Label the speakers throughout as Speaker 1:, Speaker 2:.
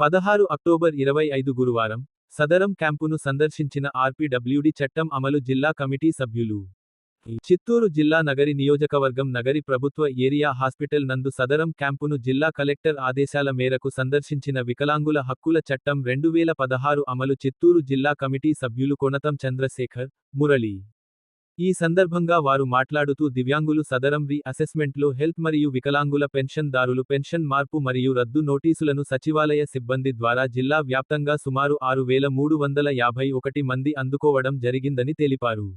Speaker 1: పదహారు అక్టోబర్ ఇరవై ఐదు గురువారం సదరం క్యాంపును సందర్శించిన ఆర్పీడబ్ల్యూడి చట్టం అమలు జిల్లా కమిటీ సభ్యులు. చిత్తూరు జిల్లా నగరి నియోజకవర్గం నగరి ప్రభుత్వ ఏరియా హాస్పిటల్ నందు సదరం క్యాంపును జిల్లా కలెక్టర్ ఆదేశాల మేరకు సందర్శించిన వికలాంగుల హక్కుల చట్టం రెండు వేల పదహారు అమలు చిత్తూరు జిల్లా కమిటీ సభ్యులు కొనతం చంద్రశేఖర్ మురళి. ఈ సందర్భంగా వారు మాట్లాడుతూ దివ్యాంగులు సదరం రీ అసెస్మెంట్లో హెల్త్ మరియు వికలాంగుల పెన్షన్ దారులు పెన్షన్ మార్పు మరియు రద్దు నోటీసులను సచివాలయ సిబ్బంది ద్వారా జిల్లా వ్యాప్తంగా సుమారు ఆరు వేల మూడు వందల యాభై ఒకటి మంది అందుకోవడం జరిగిందని తెలిపారు.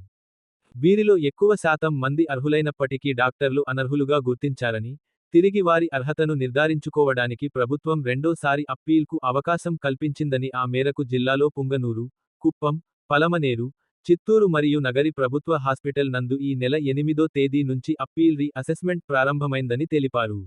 Speaker 1: వీరిలో ఎక్కువ శాతం మంది అర్హులైనప్పటికీ డాక్టర్లు అనర్హులుగా గుర్తించారని తిరిగి వారి అర్హతను నిర్ధారించుకోవడానికి ప్రభుత్వం రెండోసారి అప్పీల్కు అవకాశం కల్పించిందని ఆ మేరకు జిల్లాలో పుంగనూరు కుప్పం పలమనేరు చిత్తూరు మరియు నగరి ప్రభుత్వ హాస్పిటల్ నందు ఈ నెల ఎనిమిదో తేదీ నుంచి అప్పీల్ రీ అసెస్మెంట్ ప్రారంభమైందని తెలిపారు.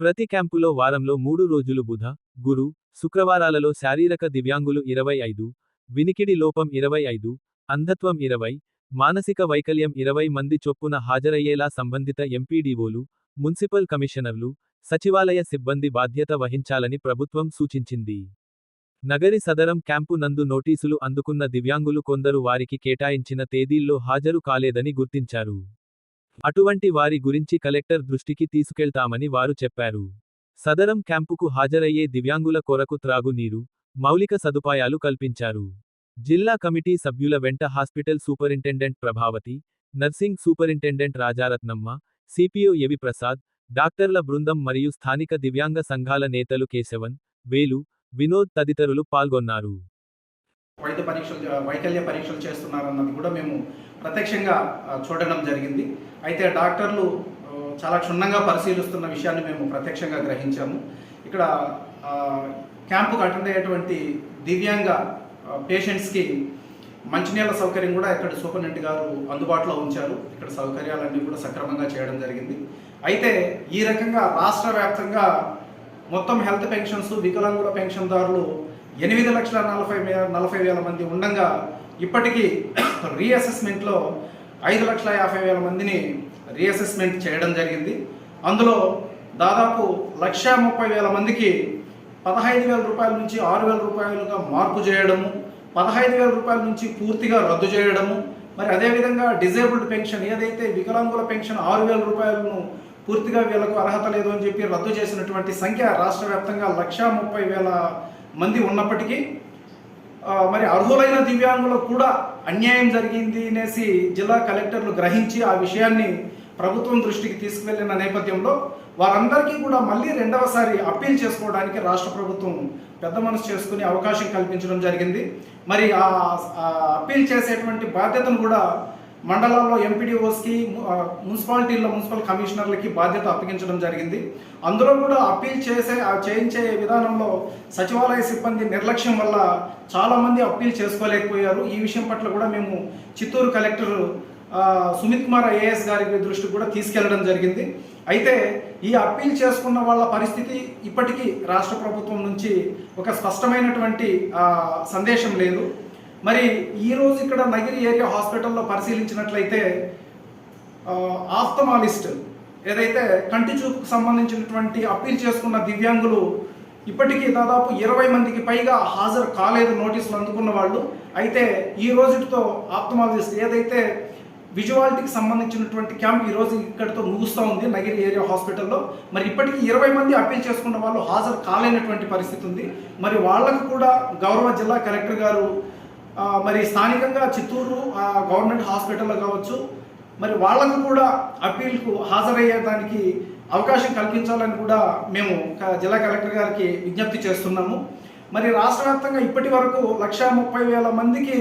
Speaker 1: ప్రతి క్యాంపులో వారంలో మూడు రోజులు బుధ గురు శుక్రవారాలలో శారీరక దివ్యాంగులు ఇరవై ఐదు వినికిడి లోపం ఇరవై ఐదు అంధత్వం ఇరవై మానసిక వైకల్యం ఇరవై మంది చొప్పున హాజరయ్యేలా సంబంధిత ఎంపీడీఓలు మున్సిపల్ కమిషనర్లు సచివాలయ సిబ్బంది బాధ్యత వహించాలని ప్రభుత్వం సూచించింది. నగరి సదరం క్యాంపు నందు నోటీసులు అందుకున్న దివ్యాంగులు కొందరు వారికి కేటాయించిన తేదీల్లో హాజరు కాలేదని గుర్తించారు. అటువంటి వారి గురించి కలెక్టర్ దృష్టికి తీసుకెళ్తామని వారు చెప్పారు. సదరం క్యాంపుకు హాజరయ్యే దివ్యాంగుల కొరకు త్రాగునీరు మౌలిక సదుపాయాలు కల్పించారు. జిల్లా కమిటీ సభ్యుల వెంట hospital superintendent Prabhavati nursing superintendent Rajaratnamma CPO AV Prasad డాక్టర్ల బృందం మరియు స్థానిక దివ్యాంగ సంఘాల నేతలు కేశవన్ వేలు వినోద్ తదితరులు పాల్గొన్నారు.
Speaker 2: వైద్య పరీక్షలు వైకల్య పరీక్షలు చేస్తున్నారన్నది కూడా మేము ప్రత్యక్షంగా చూడడం జరిగింది. అయితే డాక్టర్లు చాలా క్షుణ్ణంగా పరిశీలిస్తున్న విషయాన్ని మేము ప్రత్యక్షంగా గ్రహించాము. ఇక్కడ క్యాంపుకు అటెండ్ అయ్యేటువంటి దివ్యాంగ పేషెంట్స్కి మంచినీళ్ళ సౌకర్యం కూడా ఇక్కడ సూపరింటెండెంట్ గారు అందుబాటులో ఉంచారు. ఇక్కడ సౌకర్యాలన్నీ కూడా సక్రమంగా చేయడం జరిగింది. అయితే ఈ రకంగా రాష్ట్ర వ్యాప్తంగా మొత్తం హెల్త్ పెన్షన్స్ వికలాంగుల పెన్షన్దారులు ఎనిమిది లక్షల నలభై నలభై వేల మంది ఉండగా ఇప్పటికీ రీఅసెస్మెంట్లో ఐదు లక్షల యాభై వేల మందిని రీఅసెస్మెంట్ చేయడం జరిగింది. అందులో దాదాపు లక్ష ముప్పై వేల మందికి పదహైదు వేల రూపాయల నుంచి ఆరు వేల రూపాయలుగా మార్పు చేయడము పదహైదు వేల రూపాయల నుంచి పూర్తిగా రద్దు చేయడము మరి అదేవిధంగా డిజేబుల్డ్ పెన్షన్ ఏదైతే వికలాంగుల పెన్షన్ ఆరు వేల రూపాయలను పూర్తిగా వీళ్ళకు అర్హత లేదు అని చెప్పి రద్దు చేసినటువంటి సంఖ్య రాష్ట్ర వ్యాప్తంగా లక్షా ముప్పై వేల మంది ఉన్నప్పటికీ మరి అర్హులైన దివ్యాంగులకు కూడా అన్యాయం జరిగింది అనేసి జిల్లా కలెక్టర్లు గ్రహించి ఆ విషయాన్ని ప్రభుత్వం దృష్టికి తీసుకువెళ్ళిన నేపథ్యంలో వారందరికీ కూడా మళ్ళీ రెండవసారి అప్పీల్ చేసుకోవడానికి రాష్ట్ర ప్రభుత్వం పెద్ద మనసు చేసుకునే అవకాశం కల్పించడం జరిగింది. మరి ఆ ఆ అప్పీల్ చేసేటువంటి బాధ్యతను కూడా మండలాల్లో ఎంపీడీఓస్కి మున్సిపాలిటీల్లో మున్సిపల్ కమిషనర్లకి బాధ్యత అప్పగించడం జరిగింది. అందులో కూడా అప్పీల్ చేసే చేయించే విధానంలో సచివాలయ సిబ్బంది నిర్లక్ష్యం వల్ల చాలామంది అప్పీల్ చేసుకోలేకపోయారు. ఈ విషయం పట్ల కూడా మేము చిత్తూరు కలెక్టర్ సుమిత్ కుమార్ ఐఏఎస్ గారి దృష్టికి కూడా తీసుకెళ్ళడం జరిగింది. అయితే ఈ అప్పీల్ చేసుకున్న వాళ్ళ పరిస్థితి ఇప్పటికీ రాష్ట్ర ప్రభుత్వం నుంచి ఒక స్పష్టమైనటువంటి సందేశం లేదు. మరి ఈ రోజు ఇక్కడ నగిరి ఏరియా హాస్పిటల్లో పరిశీలించినట్లయితే ఆఫ్థమాలిస్ట్ ఏదైతే కంటి చూపుకు సంబంధించినటువంటి అప్పీల్ చేసుకున్న దివ్యాంగులు ఇప్పటికీ దాదాపు ఇరవై మందికి పైగా హాజరు కాలేదు నోటీసులు అందుకున్న వాళ్ళు. అయితే ఈ రోజుతో ఆప్తమాలిస్ట్ ఏదైతే విజువాలిటీకి సంబంధించినటువంటి క్యాంప్ ఈ రోజు ఇక్కడితో ముగుస్తూ ఉంది నగిరి ఏరియా హాస్పిటల్లో. మరి ఇప్పటికీ ఇరవై మంది అప్పీల్ చేసుకున్న వాళ్ళు హాజరు కాలేనటువంటి పరిస్థితి ఉంది. మరి వాళ్ళకు కూడా గౌరవ జిల్లా కలెక్టర్ గారు మరి స్థానికంగా చిత్తూరు ఆ, గవర్నమెంట్ హాస్పిటల్లో కావచ్చు మరి వాళ్ళకు కూడా అప్పీల్కు హాజరయ్యేదానికి అవకాశం కల్పించాలని కూడా మేము జిల్లా కలెక్టర్ గారికి విజ్ఞప్తి చేస్తున్నాము. మరి రాష్ట్ర వ్యాప్తంగా ఇప్పటి వరకు లక్షా ముప్పై వేల మందికి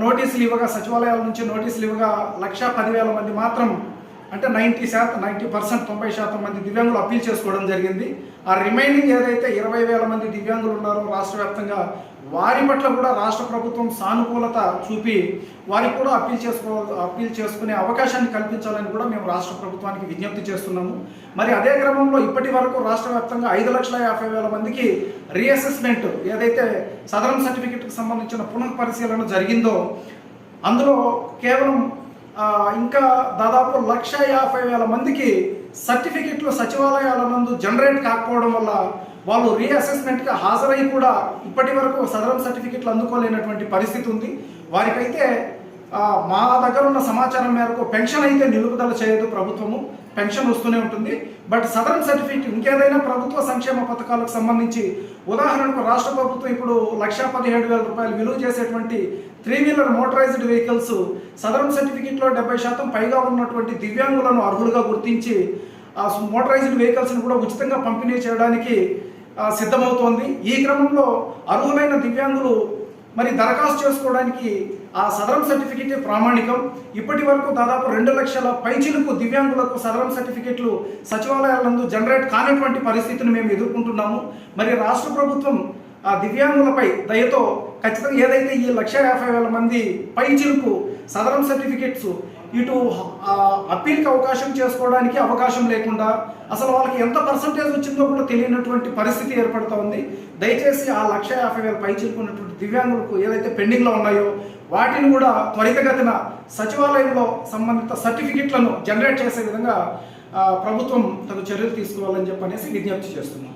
Speaker 2: నోటీసులు ఇవ్వగా సచివాలయాల నుంచి నోటీసులు ఇవ్వగా లక్షా పదివేల మంది మాత్రం అంటే నైంటీ శాతం నైంటీ పర్సెంట్ తొంభై శాతం మంది దివ్యాంగులు అప్పీల్ చేసుకోవడం జరిగింది. ఆ రిమైనింగ్ ఏదైతే ఇరవై వేల మంది దివ్యాంగులు ఉన్నారో రాష్ట్ర వ్యాప్తంగా వారి పట్ల కూడా రాష్ట్ర ప్రభుత్వం సానుకూలత చూపి వారికి కూడా అప్పీల్ చేసుకో అప్పీల్ చేసుకునే అవకాశాన్ని కల్పించాలని కూడా మేము రాష్ట్ర ప్రభుత్వానికి విజ్ఞప్తి చేస్తున్నాము. మరి అదే క్రమంలో ఇప్పటి వరకు రాష్ట్ర వ్యాప్తంగా ఐదు లక్షల యాభై వేల మందికి రీఅసెస్మెంట్ ఏదైతే సదరన్ సర్టిఫికెట్కి సంబంధించిన పునఃపరిశీలన జరిగిందో అందులో కేవలం ఇంకా దాదాపు లక్ష యాభై వేల మందికి సర్టిఫికెట్లు సచివాలయాల నందు జనరేట్ కాకపోవడం వల్ల వాళ్ళు రీఅసెస్మెంట్గా హాజరై కూడా ఇప్పటి వరకు సదరం సర్టిఫికెట్లు అందుకోలేనటువంటి పరిస్థితి ఉంది. వారికైతే మా దగ్గర ఉన్న సమాచారం మేరకు పెన్షన్ అయితే నిలుపుదల చేయదు ప్రభుత్వము. పెన్షన్ వస్తూనే ఉంటుంది. బట్ సదరన్ సర్టిఫికేట్ ఇంకేదైనా ప్రభుత్వ సంక్షేమ పథకాలకు సంబంధించి ఉదాహరణకు రాష్ట్ర ప్రభుత్వం ఇప్పుడు లక్షా పదిహేడు వేల రూపాయలు విలువ చేసేటువంటి త్రీ వీలర్ మోటరైజ్డ్ వెహికల్స్ సదరన్ సర్టిఫికేట్లో డెబ్బై శాతం పైగా ఉన్నటువంటి దివ్యాంగులను అర్హులుగా గుర్తించి ఆ మోటరైజ్డ్ వెహికల్స్ని కూడా ఉచితంగా పంపిణీ చేయడానికి సిద్ధమవుతోంది. ఈ క్రమంలో అర్హులైన దివ్యాంగులు మరి దరఖాస్తు చేసుకోవడానికి ఆ సదరం సర్టిఫికెట్ ప్రామాణికం. ఇప్పటి వరకు దాదాపు రెండు లక్షల పైచిలకు దివ్యాంగులకు సదరం సర్టిఫికెట్లు సచివాలయాలందు జనరేట్ కానటువంటి పరిస్థితిని మేము ఎదుర్కొంటున్నాము. మరి రాష్ట్ర ప్రభుత్వం ఆ దివ్యాంగులపై దయతో ఖచ్చితంగా ఏదైతే ఈ లక్ష యాభై వేల మంది పైచిలకు సదరం సర్టిఫికెట్స్ ఇటు అప్పీల్కి అవకాశం చేసుకోవడానికి అవకాశం లేకుండా అసలు వాళ్ళకి ఎంత పర్సంటేజ్ వచ్చిందో కూడా తెలియనటువంటి పరిస్థితి ఏర్పడుతూ ఉంది. దయచేసి ఆ లక్ష యాభై వేల పై ఉన్నటువంటి దివ్యాంగులకు ఏదైతే పెండింగ్లో ఉన్నాయో వాటిని కూడా త్వరితగతిన సచివాలయంలో సంబంధిత సర్టిఫికెట్లను జనరేట్ చేసే విధంగా ప్రభుత్వం తన చర్యలు తీసుకోవాలని చెప్పనేసి విజ్ఞప్తి చేస్తున్నాం.